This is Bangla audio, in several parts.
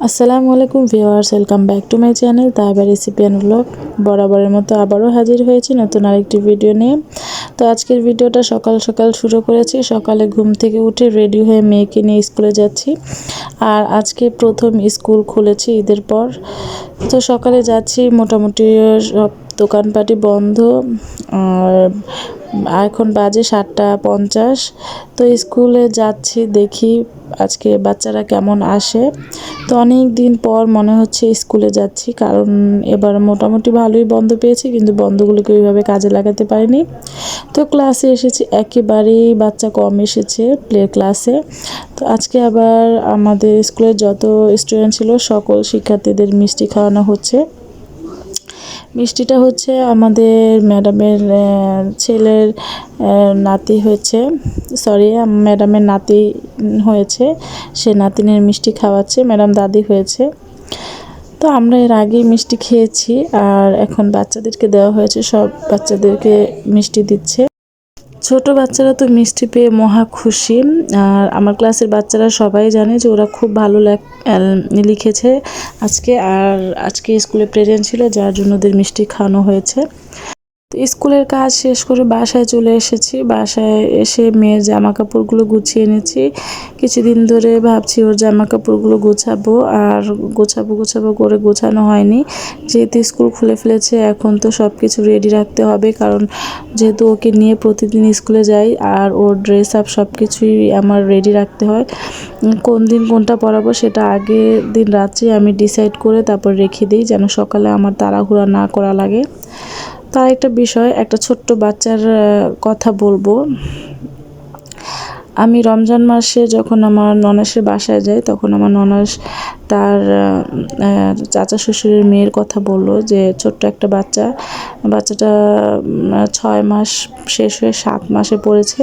আসসালামু আলাইকুম viewers, welcome back to my channel Taiba recipe and blog বরাবরের মতো আবারও হাজির হয়েছি নতুন আরেকটি ভিডিও নিয়ে। তো আজকের ভিডিওটা সকাল সকাল শুরু করেছি। সকালে ঘুম থেকে উঠে রেডি হয়ে মেয়েকে নিয়ে স্কুলে যাচ্ছি। আর আজকে প্রথম স্কুল খুলেছি ঈদের পর। তো সকালে যাচ্ছি, মোটামুটি সব দোকানপাটি বন্ধ। আর এখন বাজে সাতটা পঞ্চাশ। তো স্কুলে যাচ্ছি, দেখি আজকে বাচ্চারা কেমন আসে। তো অনেক দিন পর মনে হচ্ছে স্কুলে যাচ্ছি, কারণ এবার মোটামুটি ভালোই বন্ধ পেয়েছি, কিন্তু বন্ধগুলোকে ওইভাবে কাজে লাগাতে পারিনি। তো ক্লাসে এসেছি, একেবারেই বাচ্চা কম এসেছে প্লে ক্লাসে। তো আজকে আবার আমাদের স্কুলের যত স্টুডেন্ট ছিল, সকল শিক্ষার্থীদের মিষ্টি খাওয়ানো হচ্ছে। মিষ্টিটা হচ্ছে আমাদের ম্যাডামের ছেলের নাতি হয়েছে। সরি ম্যাডামের নাতি হয়েছে। সে নাতিনের মিষ্টি খাওয়াচ্ছে, ম্যাডাম দাদি হয়েছে। তো আমরা এর আগেই মিষ্টি খেয়েছি আর এখন বাচ্চাদেরকে দেওয়া হয়েছে, সব বাচ্চাদেরকে মিষ্টি দিচ্ছে। ছোট বাচ্চারা তো মিষ্টি পেয়ে মহা খুশি। আর আমার ক্লাসের বাচ্চারা সবাই জানে যে ওরা খুব ভালো লিখেছে আজকে। আর আজকে স্কুলে প্রেজেন্ট ছিল, যার জন্য ওদের মিষ্টি খাওয়ানো হয়েছে। তো স্কুলের কাজ শেষ করে বাসায় চলে এসেছি। বাসায় এসে মেয়ের জামা কাপড়গুলো গুছিয়ে এনেছি। কিছুদিন ধরে ভাবছি ওর জামা কাপড়গুলো গোছাবো আর গোছাবো গোছাবো করে গোছানো হয়নি। যেহেতু স্কুল খুলে ফেলেছে, এখন তো সব কিছু রেডি রাখতে হবে কারণ যেহেতু ওকে নিয়ে প্রতিদিন স্কুলে যাই আর ওর ড্রেস আপ সব কিছুই আমার রেডি রাখতে হয়, কোন দিন কোনটা পরাবো সেটা আগের দিন রাত্রে আমি ডিসাইড করে তারপর রেখে দিই যেন সকালে আমার তাড়াহুড়া না করা লাগে। তার একটা বিষয়, একটা ছোট্ট বাচ্চার কথা বলব। আমি রমজান মাসে যখন আমার ননাসের বাসায় যাই, তখন আমার ননাস তার চাচা শ্বশুরের মেয়ের কথা বলল যে, ছোট্ট একটা বাচ্চা, বাচ্চাটা ছয় মাস শেষ হয়ে সাত মাসে পড়েছে।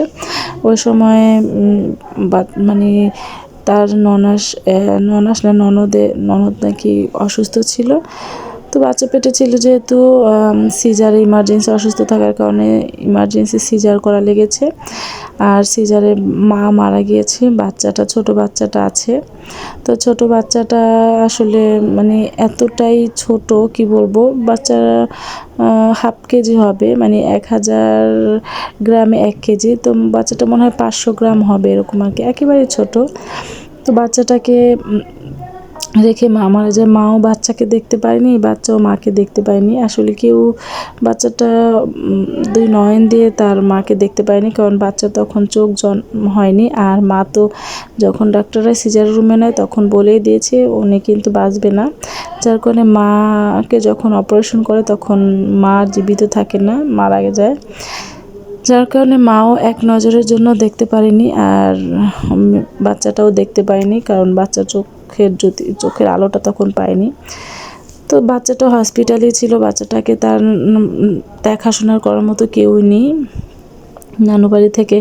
ওই সময় মানে তার ননাস ননাস না, ননদে, ননদ নাকি অসুস্থ ছিল। তো বাচ্চা পেটে ছিল যেহেতু সিজার ইমার্জেন্সি অসুস্থ থাকার কারণে ইমার্জেন্সি সিজার করা লেগেছে। আর সিজারে মা মারা গিয়েছে, বাচ্চাটা, ছোট বাচ্চাটা আছে। তো ছোট বাচ্চাটা আসলে মানে এতটাই ছোট, কি বলব, বাচ্চা হাফ কেজি হবে মানে এক হাজার গ্রামে এক কেজি, তো বাচ্চাটা মনে হয় পাঁচশো গ্রাম হবে এরকম আর কি, একেবারে ছোট। তো বাচ্চাটাকে রেখে মা মারা যায়। মাও বাচ্চাকে দেখতে পায়নি, বাচ্চাও মাকে দেখতে পায়নি। আসলে কেউ বাচ্চাটা দুই নয়ন দিয়ে তার মাকে দেখতে পায়নি, কারণ বাচ্চা তখন চোখ জন, হয়নি। আর মা তো যখন ডাক্তাররা সিজার রুমে নেয়, তখন বলেই দিয়েছে, উনি কিন্তু বাঁচবে না। যার কারণে মাকে যখন অপারেশন করে, তখন মা জীবিত থাকে না, মারা যায়। যার কারণে মাও এক নজরের জন্য দেখতে পারেনি, আর বাচ্চাটাও দেখতে পায়নি, কারণ বাচ্চা চোখ চোখের জ্যোতি চোখের আলোটা তখন পায়নি। তো বাচ্চাটা হসপিটালে ছিল, বাচ্চাটাকে তার দেখাশোনার করার মতো কেউই নেই। নানুবাড়ি থেকে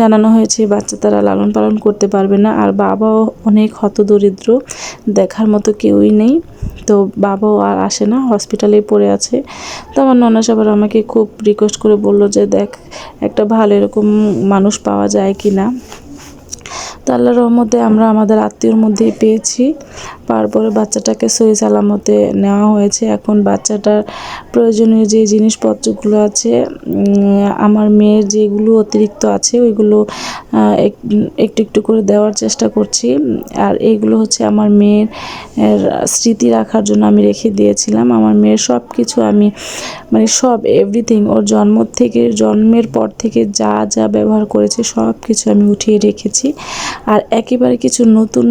জানানো হয়েছে, বাচ্চা তারা লালন পালন করতে পারবে না, আর বাবাও অনেক হতদরিদ্র, দেখার মতো কেউই নেই। তো বাবাও আর আসে না হসপিটালেই পড়ে আছে। তো আমার ননাস আবার আমাকে খুব রিকোয়েস্ট করে বলল যে, দেখ, একটা ভালো এরকম মানুষ পাওয়া যায় কি না তো রহমতে আমরা আমাদের আত্মীয়র মধ্যেই পেয়েছি। তারপরে বাচ্চাটাকে সই সালামতে নেওয়া হয়েছে। এখন বাচ্চাটার প্রয়োজনীয় যে জিনিসপত্রগুলো আছে আমার মেয়ের যেগুলো অতিরিক্ত আছে, ওইগুলো একটু একটু করে দেওয়ার চেষ্টা করছি। আর এইগুলো হচ্ছে আমার মেয়ের স্মৃতি রাখার জন্য আমি রেখে দিয়েছিলাম। আমার মেয়ের সব কিছু আমি মানে সব এভরিথিং ওর জন্ম থেকে, জন্মের পর থেকে যা যা ব্যবহার করেছে সব কিছু আমি উঠিয়ে রেখেছি। আর একেবারে কিছু নতুন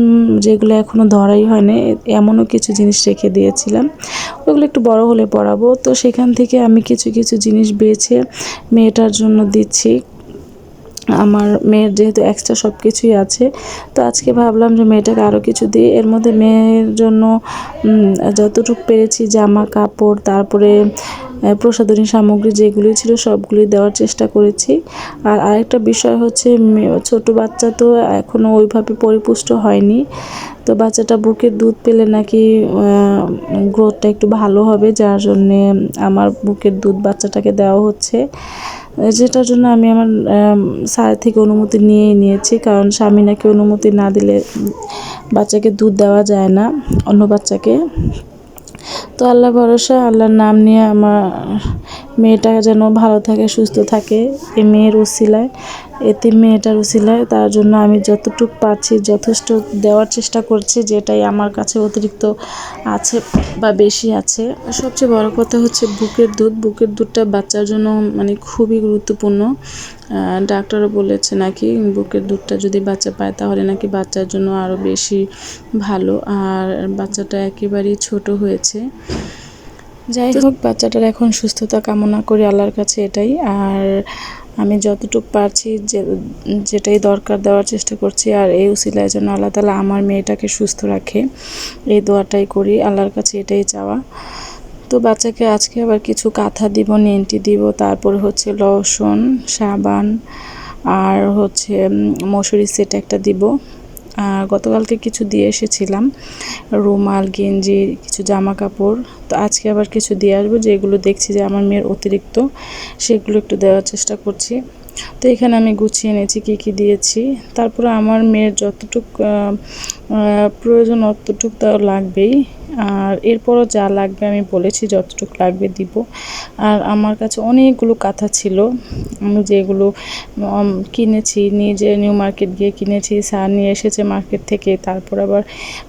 যেগুলো এখনও ধরাই হয়নি, এমনও কিছু জিনিস রেখে দিয়েছিলাম। ওগুলো একটু বড় হলে পড়াবো। তো সেখান থেকে আমি কিছু কিছু জিনিস বেছে মেয়েটার জন্য দিচ্ছি। আমার মেয়ের যেহেতু এক্সট্রা সব কিছুই আছে, তো আজকে ভাবলাম যে মেয়েটাকে আরও কিছু দিই। এর মধ্যে মেয়ের জন্য যতটুকু পেরেছি জামা, কাপড়, তারপরে প্রসাধনী সামগ্রী যেগুলি ছিল সবগুলি দেওয়ার চেষ্টা করেছি। আর আরেকটা বিষয় হচ্ছে ছোট বাচ্চা তো এখনও ওইভাবে পরিপুষ্ট হয়নি। তো বাচ্চাটা বুকের দুধ পেলে নাকি গ্রোথটা একটু ভালো হবে, যার জন্যে আমার বুকের দুধ বাচ্চাটাকে দেওয়া হচ্ছে। যেটার জন্য আমি আমার স্যার থেকে অনুমতি নিয়েই নিয়েছি, কারণ স্বামী নাকি অনুমতি না দিলে বাচ্চাকে দুধ দেওয়া যায় না, অন্য বাচ্চাকে। তো আল্লাহ ভরসা, আল্লাহর নাম নিয়ে আমার মেয়েটা যেন ভালো থাকে, সুস্থ থাকে, এই মেয়ের উসিলায়। এতে মেয়েটার উসিলায় তার জন্য আমি যতটুক পাচ্ছি যথেষ্ট দেওয়ার চেষ্টা করছি, যেটাই আমার কাছে অতিরিক্ত আছে বা বেশি আছে। সবচেয়ে বড় কথা হচ্ছে বুকের দুধ। বুকের দুধটা বাচ্চার জন্য মানে খুবই গুরুত্বপূর্ণ। ডাক্তারও বলেছে নাকি বুকের দুধটা যদি বাচ্চা পায় তাহলে নাকি বাচ্চার জন্য আরও বেশি ভালো। আর বাচ্চাটা একেবারেই ছোট হয়েছে। যাই হোক, বাচ্চাটার এখন সুস্থতা কামনা করি, আল্লাহর কাছে এটাই। আর আমি যতটুকু পারছি যে, যেটাই দরকার দেওয়ার চেষ্টা করছি, আর এই উসিলায় জন্য আল্লাহ তালা আমার মেয়েটাকে সুস্থ রাখে। এই দোয়াটাই করি, আল্লাহর কাছে এটাই চাওয়া। তো বাচ্চাকে আজকে আবার কিছু কাঁথা দিব, নেন্টি দিব, তারপর হচ্ছে লসুন সাবান, আর হচ্ছে মশুরি সেট একটা দিব। গতকালকে কিছু দিয়ে এসেছিলাম। রুমাল, গেঞ্জি, কিছু জামা কাপড় তো আজকে আবার কিছু দিয়ে আসব, যেগুলো দেখছি যে আমার মেয়ের অতিরিক্ত, সেগুলো একটু দেওয়ার চেষ্টা করছি। তো এখানে আমি গুছিয়ে এনেছি, কি কি দিয়েছি। তারপরে আমার মেয়ের যতটুক প্রয়োজন অতটুক তাও লাগবেই। আর এরপরও যা লাগবে আমি বলেছি, যতটুকু লাগবে দিব। আর আমার কাছে অনেকগুলো কাঁথা ছিল। আমি যেগুলো কিনেছি, নিজে নিউ মার্কেট গিয়ে কিনেছি, স্যার নিয়ে এসেছে মার্কেট থেকে। তারপর আবার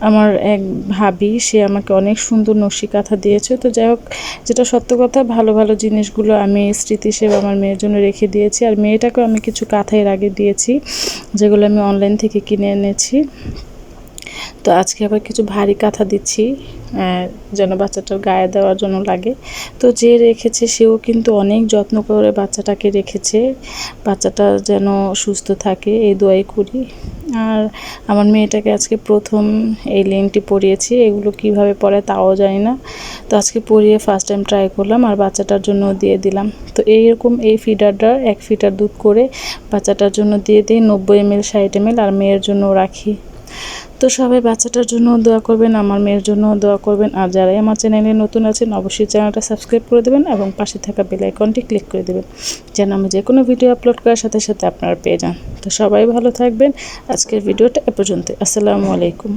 আমার এক ভাবি, সে আমাকে অনেক সুন্দর নকশি কাঁথা দিয়েছে। তো যাই হোক, যেটা সত্য কথা, ভালো ভালো জিনিসগুলো আমি স্মৃতি হিসেবে আমার মেয়ের জন্য রেখে দিয়েছি। আর মেয়েটাকেও আমি কিছু কাঁথা এর আগে দিয়েছি যেগুলো আমি অনলাইন থেকে কিনে এনেছি। তো আজকে আবার কিছু ভারী কাঁথা দিচ্ছি যেন বাচ্চাটার গায়ে দেওয়ার জন্য লাগে। তো যে রেখেছে সেও কিন্তু অনেক যত্ন করে বাচ্চাটাকে রেখেছে। বাচ্চাটা যেন সুস্থ থাকে, এই দোয়াই করি। আর আমার মেয়েটাকে আজকে প্রথম এই লেনটি পরিয়েছি, এগুলো কীভাবে পরে তাও জানি না। তো আজকে পরিয়ে ফার্স্ট টাইম ট্রাই করলাম, আর বাচ্চাটার জন্য দিয়ে দিলাম। তো এইরকম এই ফিডারটা এক ফিটার দুধ করে বাচ্চাটার জন্য দিয়ে দিই, নব্বই এম এল ষাট এম এল আর মেয়ের জন্য রাখি। তো সবাই বাচ্চাটার জন্য দোয়া করবেন, আমার মেয়ের জন্য দোয়া করবেন। আর যারাই আমার চ্যানেলে নতুন আছেন, অবশ্যই চ্যানেলটা সাবস্ক্রাইব করে দেবেন এবং পাশে থাকা বেল আইকনটি ক্লিক করে দেবেন, যেন আমি যে কোনো ভিডিও আপলোড করার সাথে সাথে আপনারা পেয়ে যান। তো সবাই ভালো থাকবেন। আজকের ভিডিওটা এ পর্যন্ত আসসালামু আলাইকুম।